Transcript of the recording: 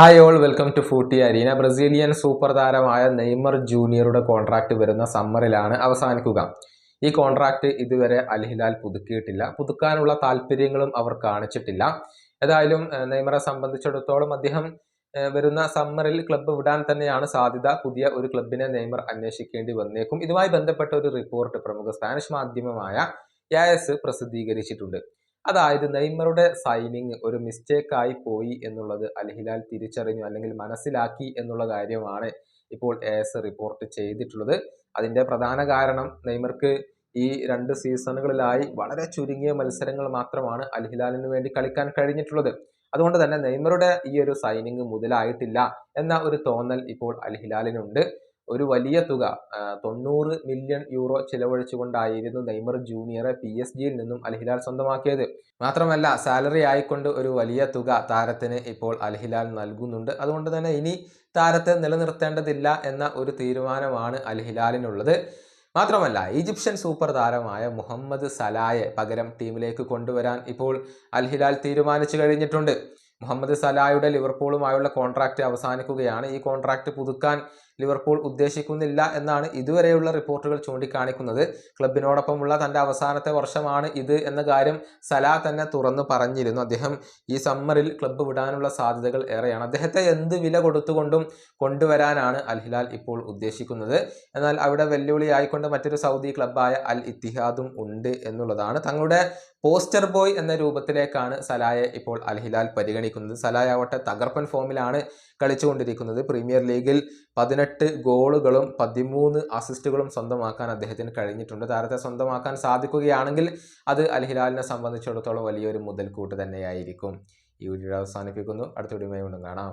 Hi all welcome to Footy Arena Brazilian super താരമായ Neymar ജൂനിയറുടെ contract വരുന്ന സമ്മറിലാണ് അവസാനിക്കുക. ഈ കോൺട്രാക്ട് ഇതുവരെ അൽഹിലാൽ പുതുക്കിയിട്ടില്ല. പുതുക്കാനുള്ള താല്പര്യങ്ങളും അവർ കാണിച്ചിട്ടില്ല. ഏതായാലും നെയ്മറെ സംബന്ധിച്ചിടത്തോളം അദ്ദേഹം വരുന്ന സമ്മറിൽ ക്ലബ്ബ് വിടാൻ തന്നെയാണ് സാധ്യത. പുതിയ ഒരു ക്ലബിനെ നെയ്മർ അന്വേഷിക്കേണ്ടി വന്നേക്കും. ഇതുമായി ബന്ധപ്പെട്ട ഒരു റിപ്പോർട്ട് പ്രമുഖ സ്പാനിഷ് മാധ്യമമായ യായസ് പ്രസിദ്ധീകരിച്ചിട്ടുണ്ട്. അതായത് നെയ്മറുടെ സൈനിങ് ഒരു മിസ്റ്റേക്കായി പോയി എന്നുള്ളത് അൽഹിലാൽ തിരിച്ചറിഞ്ഞു അല്ലെങ്കിൽ മനസ്സിലാക്കി എന്നുള്ള കാര്യമാണ് ഇപ്പോൾ എസ് റിപ്പോർട്ട് ചെയ്തിട്ടുള്ളത്. അതിന്റെ പ്രധാന കാരണം നെയ്മർക്ക് ഈ രണ്ട് സീസണുകളിലായി വളരെ ചുരുങ്ങിയ മത്സരങ്ങൾ മാത്രമാണ് അൽഹിലാലിന് വേണ്ടി കളിക്കാൻ കഴിഞ്ഞിട്ടുള്ളത്. അതുകൊണ്ട് തന്നെ നെയ്മറുടെ ഈ ഒരു സൈനിങ് മുതലായിട്ടില്ല എന്ന ഒരു തോന്നൽ ഇപ്പോൾ അൽ ഹിലാലിനുണ്ട് ഒരു വലിയ തുക തൊണ്ണൂറ് മില്യൺ യൂറോ ചിലവഴിച്ചുകൊണ്ടായിരുന്നു നെയ്മർ ജൂനിയറെ പി എസ് ജിയിൽ നിന്നും അൽഹിലാൽ സ്വന്തമാക്കിയത്. മാത്രമല്ല സാലറി ആയിക്കൊണ്ട് ഒരു വലിയ തുക താരത്തിന് ഇപ്പോൾ അൽഹിലാൽ നൽകുന്നുണ്ട്. അതുകൊണ്ട് തന്നെ ഇനി താരത്തെ നിലനിർത്തേണ്ടതില്ല എന്ന ഒരു തീരുമാനമാണ് അൽഹിലാലിനുള്ളത്. മാത്രമല്ല ഈജിപ്ഷ്യൻ സൂപ്പർ താരമായ മുഹമ്മദ് സലായെ പകരം ടീമിലേക്ക് കൊണ്ടുവരാൻ ഇപ്പോൾ അൽഹിലാൽ തീരുമാനിച്ചു കഴിഞ്ഞിട്ടുണ്ട്. മുഹമ്മദ് സലായുടെ ലിവർപൂളുമായുള്ള കോൺട്രാക്റ്റ് അവസാനിക്കുകയാണ്. ഈ കോൺട്രാക്റ്റ് പുതുക്കാൻ ലിവർപൂൾ ഉദ്ദേശിക്കുന്നില്ല എന്നാണ് ഇതുവരെയുള്ള റിപ്പോർട്ടുകൾ ചൂണ്ടിക്കാണിക്കുന്നത്. ക്ലബിനോടൊപ്പമുള്ള തന്റെ അവസാനത്തെ വർഷമാണ് ഇത് എന്ന കാര്യം സലാ തന്നെ തുറന്നു പറഞ്ഞിരുന്നു. അദ്ദേഹം ഈ സമ്മറിൽ ക്ലബ്ബ് വിടാനുള്ള സാധ്യതകൾ ഏറെയാണ്. അദ്ദേഹത്തെ എന്ത് വില കൊടുത്തുകൊണ്ടും കൊണ്ടുവരാനാണ് അൽ ഹിലാൽ ഇപ്പോൾ ഉദ്ദേശിക്കുന്നത്. എന്നാൽ അവിടെ വെല്ലുവിളിയായിക്കൊണ്ട് മറ്റൊരു സൗദി ക്ലബ്ബായ അൽ ഇത്തിഹാദും ഉണ്ട് എന്നുള്ളതാണ്. തങ്ങളുടെ പോസ്റ്റർ ബോയ് എന്ന രൂപത്തിലേക്കാണ് സലായെ ഇപ്പോൾ അൽ ഹിലാൽ പരിഗണിക്കുന്നത്. സലായ ആവട്ടെ തകർപ്പൻ ഫോമിലാണ് കളിച്ചുകൊണ്ടിരിക്കുന്നത്. പ്രീമിയർ ലീഗിൽ പതിനെട്ട് ഗോളുകളും പതിമൂന്ന് അസിസ്റ്റുകളും സ്വന്തമാക്കാൻ അദ്ദേഹത്തിന് കഴിഞ്ഞിട്ടുണ്ട്. താരത്തെ സ്വന്തമാക്കാൻ സാധിക്കുകയാണെങ്കിൽ അത് അൽ ഹിലാലിനെ സംബന്ധിച്ചിടത്തോളം വലിയൊരു മുതൽക്കൂട്ട് തന്നെയായിരിക്കും. ഈ വീഡിയോ അവസാനിപ്പിക്കുന്നു. അടുത്ത വീഡിയോ വീണ്ടും കാണാം.